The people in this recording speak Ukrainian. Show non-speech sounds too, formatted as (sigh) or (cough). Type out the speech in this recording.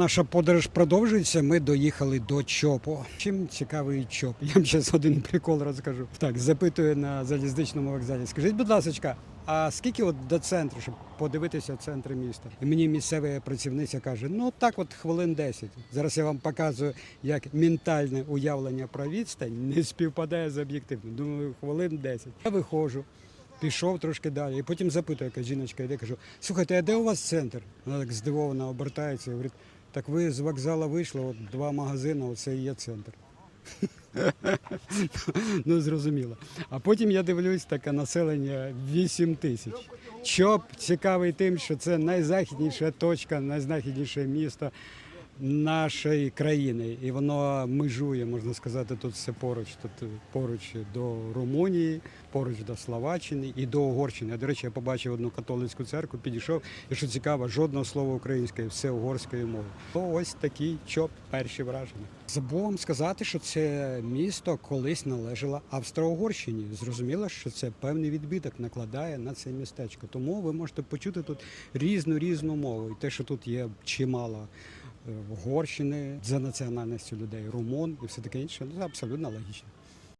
Наша подорож продовжується. Ми доїхали до ЧОПу. Чим цікавий ЧОП? Я вам зараз один прикол розкажу. Так, запитую на залізничному вокзалі. Скажіть, будь ласка, а скільки от до центру, щоб подивитися центр міста? І мені місцева працівниця каже: ну так, от хвилин 10. Зараз я вам показую, як ментальне уявлення про відстань не співпадає з об'єктивним. Думаю, хвилин 10. Я виходжу. Пішов трошки далі, і потім запитує, яка жіночка йде, кажу, слухайте, а де у вас центр? Вона так здивовано обертається і говорить, так ви з вокзалу вийшли, от два магазини, оце і є центр. (laughs) ну, зрозуміло. А потім я дивлюсь, таке населення 8 тисяч. Чоп цікавий тим, що це найзахідніша точка, найзахідніше місто нашої країни. І воно межує, можна сказати, тут все поруч. Тут поруч до Румунії, поруч до Словаччини і до Угорщини. До речі, я побачив одну католицьку церкву, підійшов, і що цікаво, жодного слова української, все угорською мовою. То ось такий чоп, перші враження. Забув вам сказати, що це місто колись належало Австро-Угорщині. Зрозуміло, що це певний відбиток накладає на це містечко. Тому ви можете почути тут різну різну мову. І те, що тут є чимало Угорщини за національністю людей, румун і все таке інше, ну, це абсолютно логічно.